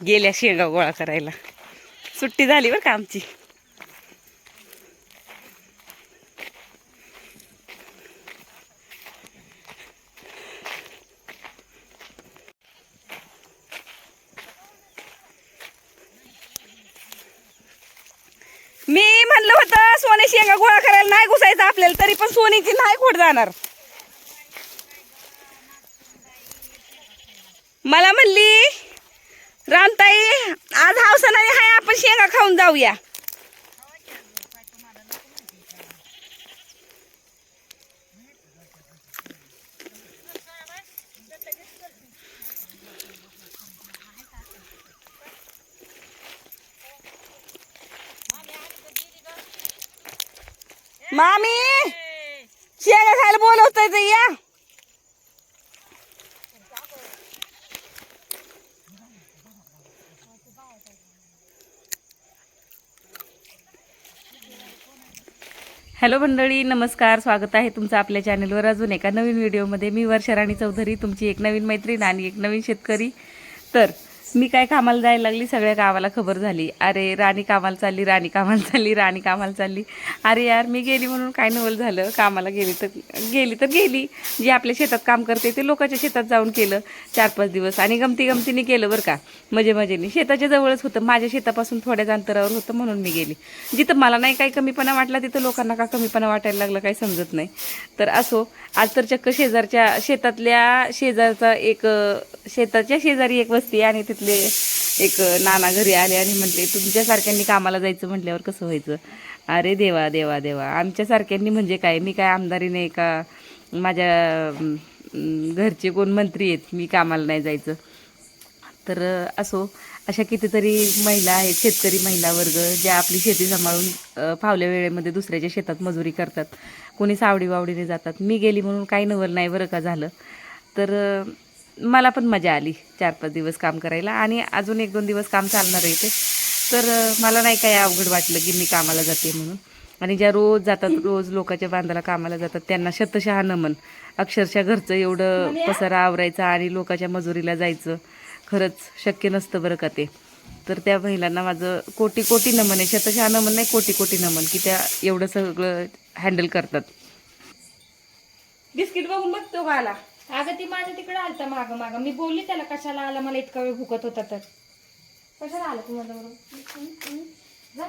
गेल्या शेंगा गोळा करायला. सुट्टी झाली बरं का आमची. मी म्हणलं होतं सोने शेंगा गोळा करायला नाही घुसायचं आपल्याला तरी पण सोनीची नाही खोट जाणार. मला म्हणली रामताई आज हावसानाने हाय आपण शेंगा खाऊन जाऊया. मामी शेंगा खायला बोलवतोय या. हॅलो मंडळी नमस्कार स्वागत आहे तुमचं आपल्या चॅनलवर. अजून एका नवीन व्हिडिओमध्ये मी वर्षराणी चौधरी तुमची एक नवीन मैत्रीण आणि एक नवीन शेतकरी. तर मी काय कामाला जायला लागली? सगळ्या गावाला खबर झाली. अरे राणी कामाला चालली राणी कामाला चालली राणी कामाला चालली. अरे यार मी गेली म्हणून काय नवल झालं? कामाला गेली तर गेली तर गेली. जे आपल्या शेतात काम करते ते लोकांच्या शेतात जाऊन केलं. चार पाच दिवस. आणि गमती गमतीने केलं बरं का. मजे मजेने. शेताच्या जवळच होतं. माझ्या शेतापासून थोड्याच अंतरावर होतं म्हणून मी गेली. जिथं मला नाही काही कमीपणा वाटला तिथं लोकांना का कमीपणा वाटायला लागलं काही समजत नाही. तर असो आज तर चक्क शेजारच्या शेतातल्या शेजारचा एक शेताच्या शेजारी एक वस्ती आणि तिथे तिथले एक नाना घरी आले आणि म्हटले तुमच्यासारख्यांनी कामाला जायचं म्हटल्यावर कसं व्हायचं? अरे देवा देवा देवा आमच्यासारख्यांनी म्हणजे काय? मी काय आमदारी नाही का माझ्या घरचे कोण मंत्री आहेत? मी कामाला नाही जायचं. तर असो अशा कितीतरी महिला आहेत शेतकरी महिला वर्ग ज्या आपली शेती सांभाळून फावल्या वेळेमध्ये दुसऱ्याच्या शेतात मजुरी करतात. कोणी सावडी वावडीने जातात. मी गेली म्हणून काही नवल नाही बरं का झालं. तर मला पण मजा आली चार पाच दिवस काम करायला आणि अजून एक दोन दिवस काम चालणार आहे ते तर मला नाही काही अवघड वाटलं की मी कामाला जाते म्हणून. आणि ज्या रोज जातात रोज लोकांच्या बांधाला कामाला जातात त्यांना शतशहा नमन. अक्षरशः घरचं एवढं पसारा आवरायचं आणि लोकांच्या मजुरीला जायचं. खरंच शक्य नसतं बरं का ते. तर त्या महिलांना माझं कोटी कोटी नमन आहे. शतशहा नमन नाही कोटी कोटी नमन की त्या एवढं सगळं हँडल करतात. बिस्किट बघून बघतो आला अगं ती माझ्या तिकडे आलता माग माग. मी बोलली त्याला कशाला आला? मला इतका वेळ भुकत होता तर. कशाला आला तू माझ्या बरोबर जा,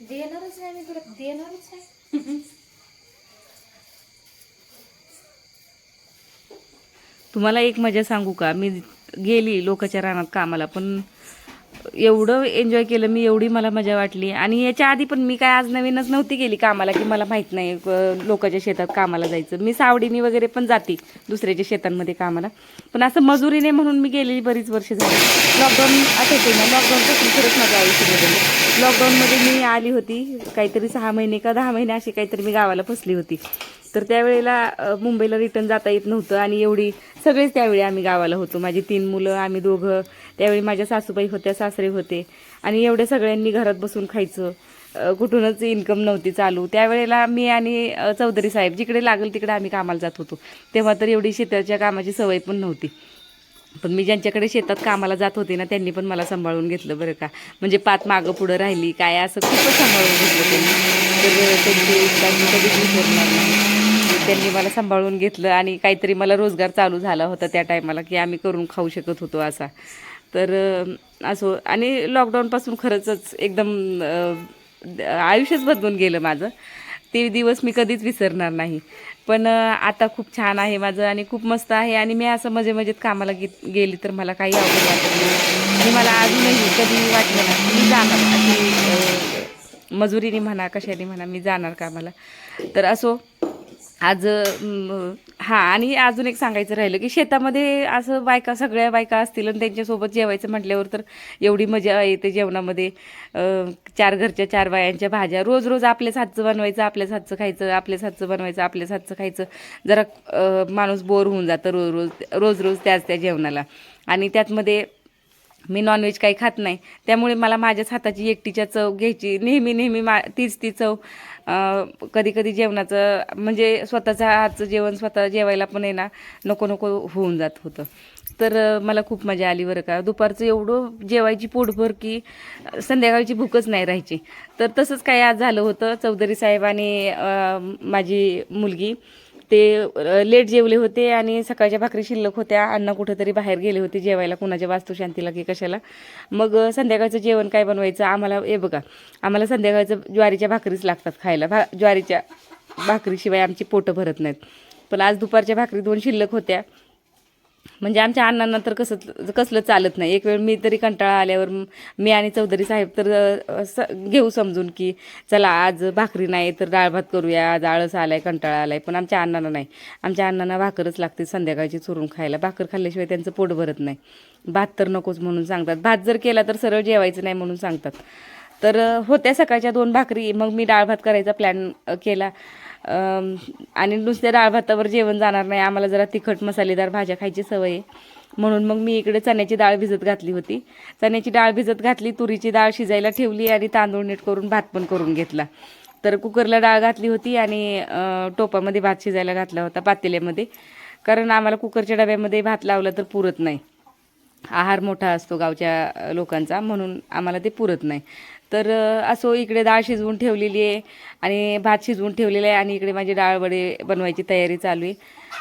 देणारच नाही मी तुला देणारच नाही. तुम्हाला एक मजा सांगू का? मी गेली लोकांच्या रानात कामाला पण एवढं एन्जॉय केलं मी एवढी मला मजा वाटली. आणि याच्या आधी पण मी काय आज नवीनच नव्हती गेली कामाला की मला माहीत नाही लोकांच्या शेतात कामाला जायचं. मी सावडीनी वगैरे पण जाते दुसऱ्याच्या शेतांमध्ये कामाला. पण असं मजुरीने म्हणून मी गेलेली बरीच वर्ष झाली. लॉकडाऊन आठवते ना? लॉकडाऊनपासून खरंच माझं आयुष्य लॉकडाऊनमध्ये मी आली होती काहीतरी सहा महिने का दहा महिने अशी काहीतरी मी गावाला फसली होती. तर त्यावेळेला मुंबईला रिटर्न जाता येत नव्हतं आणि एवढी सगळेच त्यावेळी आम्ही गावाला होतो. माझी तीन मुलं आम्ही दोघं. त्यावेळी माझ्या सासूबाई होत्या सासरे होते. आणि एवढ्या सगळ्यांनी घरात बसून खायचं. कुठूनच इन्कम नव्हती चालू. त्यावेळेला मी आणि चौधरी साहेब जिकडे लागेल तिकडे आम्ही कामाला जात होतो. तेव्हा तर एवढी शेताच्या कामाची सवय पण नव्हती. पण मी ज्यांच्याकडे शेतात कामाला जात होते ना त्यांनी पण मला सांभाळून घेतलं बरं का. म्हणजे पाच मागं पुढं राहिली काय असं खूपच सांभाळून घेतलं त्यांनी. तर त्यांची कधी विसरणार नाही. त्यांनी मला सांभाळून घेतलं आणि काहीतरी मला रोजगार चालू झाला होता त्या टायमाला की आम्ही करून खाऊ शकत होतो असा. तर असो आणि लॉकडाऊनपासून खरंच एकदम आयुष्यच बदलून गेलं माझं. ते दिवस मी कधीच विसरणार नाही. पण आता खूप छान आहे माझं आणि खूप मस्त आहे आणि मी असं मजे मजेत कामाला गे गेली तर मला काही आवडत वाटत नाही. आणि मला अजूनही कधी वाटलं ना मी जाणार. मजुरीने म्हणा कशाने म्हणा मी जाणार कामाला. तर असो आज हां आणि अजून एक सांगायचं राहिलं की शेतामध्ये असं बायका सगळ्या बायका असतील आणि त्यांच्यासोबत जेवायचं म्हटल्यावर तर एवढी मजा येते जेवणामध्ये. चार घरच्या चार बायांच्या भाज्या रोज रोज आपल्याच हातचं बनवायचं आपल्याच हातचं खायचं आपल्याच हातचं बनवायचं आपल्याच हातचं खायचं. जरा माणूस बोर होऊन जातं रोज रोज रोज रोज त्याच त्या जेवणाला. आणि त्यातमध्ये मी नॉनव्हेज काही खात नाही. त्यामुळे मला माझ्याच हाताची एकटीच्या चव घ्यायची. नेहमी नेहमी मा तीच ती चव कधी कधी जेवणाचं म्हणजे स्वतःचं हातचं जेवण स्वतः जेवायला पण आहे ना नको नको होऊन जात होतं. तर मला खूप मजा आली बरं का. दुपारचं एवढं जेवायची पोटभर की संध्याकाळची भूकच नाही राहायची. तर तसंच काय आज झालं होतं. चौधरी साहेब आणि माझी मुलगी. ते लेट जेवले होते आणि सकाळच्या भाकरी शिल्लक होत्या. अण्णा कुठंतरी बाहेर गेले होते जेवायला कुणाच्या वास्तुशांतीला की कशाला. मग संध्याकाळचं जेवण काय बनवायचं? आम्हाला हे बघा आम्हाला संध्याकाळचं ज्वारीच्या भाकरीच लागतात खायला. भा ज्वारीच्या भाकरीशिवाय आमची पोटं भरत नाहीत. पण आज दुपारच्या भाकरी दोन शिल्लक होत्या. म्हणजे आमच्या अण्णांना तर कसं कसलं चालत नाही. एक वेळ मी तरी कंटाळा आल्यावर मी आणि चौधरी साहेब तर स घेऊ समजून की चला आज भाकरी नाही तर डाळ भात करूया. आज आळस आलाय कंटाळा आलाय. पण आमच्या अण्णांना नाही. आमच्या अण्णांना भाकरच लागते संध्याकाळची चुरून खायला. भाकर खाल्ल्याशिवाय त्यांचं पोट भरत नाही. भात तर नकोच म्हणून सांगतात. भात जर केला तर सरळ जेवायचं नाही म्हणून सांगतात. तर होत्या सकाळच्या दोन भाकरी. मग मी डाळ भात करायचा प्लॅन केला. आणि नुसत्या डाळ भातावर जेवण जाणार नाही. आम्हाला जरा तिखट मसालेदार भाज्या खायची सवय आहे. म्हणून मग मी इकडे चण्याची डाळ भिजत घातली होती. चण्याची डाळ भिजत घातली तुरीची डाळ शिजायला ठेवली आणि तांदूळ नीट करून भात पण करून घेतला. तर कुकरला डाळ घातली होती आणि टोपामध्ये भात शिजायला घातला होता पातेल्यामध्ये. कारण आम्हाला कुकरच्या डब्यामध्ये भात लावला तर पुरत नाही. आहार मोठा असतो गावच्या लोकांचा. म्हणून आम्हाला ते पुरत नाही. तर असो इकडे डाळ शिजवून ठेवलेली आहे आणि भात शिजवून ठेवलेला आहे आणि इकडे माझी डाळ वडे बनवायची तयारी चालू आहे.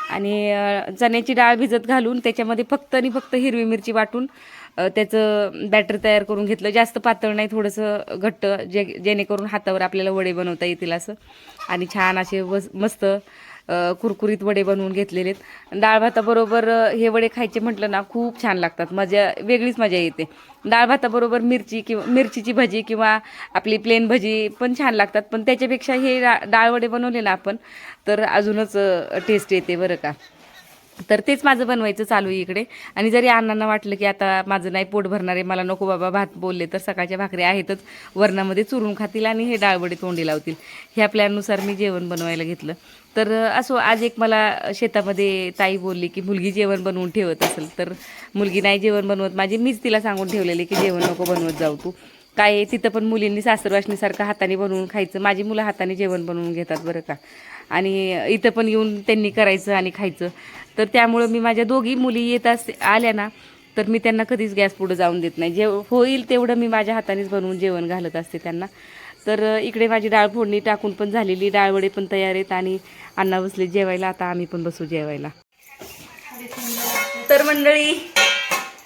आणि चण्याची डाळ भिजत घालून त्याच्यामध्ये फक्त आणि फक्त हिरवी मिरची वाटून त्याचं बॅटर तयार करून घेतलं. जास्त पातळ नाही थोडंसं घट्ट जे जेणेकरून हातावर आपल्याला वडे बनवता येतील असं. आणि छान असे वस मस्त कुरकुरीत वडे बनवून घेतलेले आहेत डाळ भाताबरोबर हे वडे खायचे म्हटलं ना खूप छान लागतात. मजा वेगळीच मजा येते. डाळ भाताबरोबर मिरची किंवा मिरचीची भजी किंवा आपली प्लेन भजी पण छान लागतात. पण त्याच्यापेक्षा हे डाळ वडे बनवले ना आपण तर अजूनच टेस्ट येते बरं का. तर तेच माझं बनवायचं चालू आहे इकडे. आणि जरी अण्णांना वाटलं की आता माझं नाही पोट भरणार आहे मला नको बाबा भात बोलले तर सकाळच्या भाकरी आहेतच वरणामध्ये चुरून खातील आणि हे डाळवडे तोंडी लावतील. ह्या प्लॅननुसार मी जेवण बनवायला घेतलं. तर असो आज एक मला शेतामध्ये ताई बोलली की मुलगी जेवण बनवून ठेवत असेल तर मुलगी नाही जेवण बनवत. माझी मीच तिला सांगून ठेवलेली की जेवण नको बनवत जाऊ तू. काय तिथं पण मुलींनी सासरवासणीसारखं हाताने बनवून खायचं. माझी मुलं हाताने जेवण बनवून घेतात बरं का. आणि इथं पण येऊन त्यांनी करायचं आणि खायचं. तर त्यामुळं मी माझ्या दोघी मुली येत असते आल्या ना तर मी त्यांना कधीच गॅस पुढं जाऊन देत नाही. जे होईल तेवढं मी माझ्या हातानेच बनवून जेवण घालत असते त्यांना. तर इकडे माझी डाळ फोडणी टाकून पण झालेली डाळवडे पण तयार आहेत आणि अण्णा बसले जेवायला. आता आम्ही पण बसू जेवायला. तर मंडळी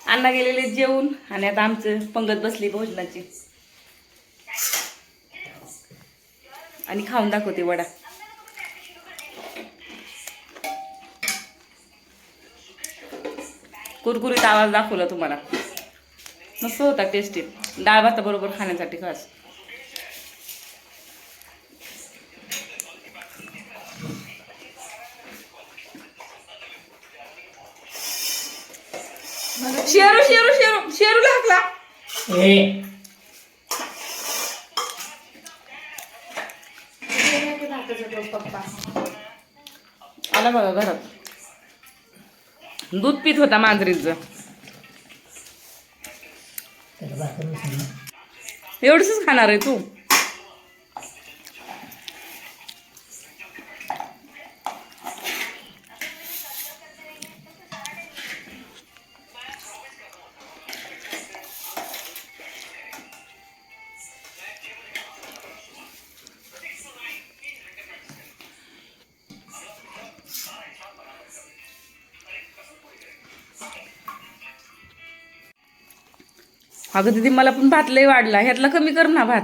अण्णा गेलेले जेवून आणि आता आमचं पंगत बसली भोजनाची. आणि खाऊन दाखवते वडा. कुरकुरीत आवाज दाखवला तुम्हाला. मस्त होता टेस्टी डाळ भाताबरोबर खाण्यासाठी खास. शेरू शेरू शेरू शेरू लागला. आला बघा घरात. दूध पित होता मांजरीचं. एवढंच खाणार आहे तू? अगं दिदी मला पण भात लय वाढला. ह्यातला कमी कर ना भात.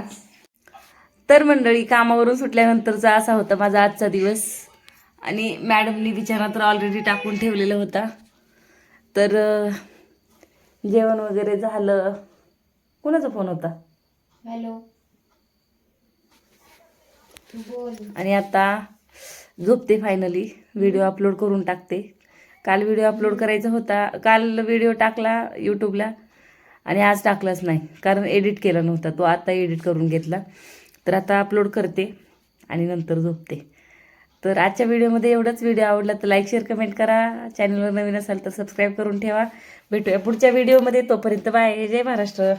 तर मंडळी कामावरून सुटल्यानंतरचा असा होता माझा आजचा दिवस. आणि मॅडमनी बिचारा तर ऑलरेडी टाकून ठेवलेला होता. तर जेवण वगैरे झालं. कोणाचा फोन होता? हॅलो. बोल. आणि आता झोपते फायनली व्हिडिओ अपलोड करून टाकते. काल व्हिडिओ अपलोड करायचा होता. काल व्हिडिओ टाकला यूट्यूबला आणि आज टाकलाच नाही कारण एडिट केला नव्हता. तो आता एडिट करून घेतला. तर आता अपलोड करते आणि नंतर झोपते. तर आजच्या व्हिडिओमध्ये एवढंच व्हिडिओ आवडला तर लाईक शेअर कमेंट करा. चॅनलवर नवीन असाल तर सबस्क्राईब करून ठेवा. भेटूया पुढच्या व्हिडिओमध्ये तोपर्यंत बाय जय महाराष्ट्र.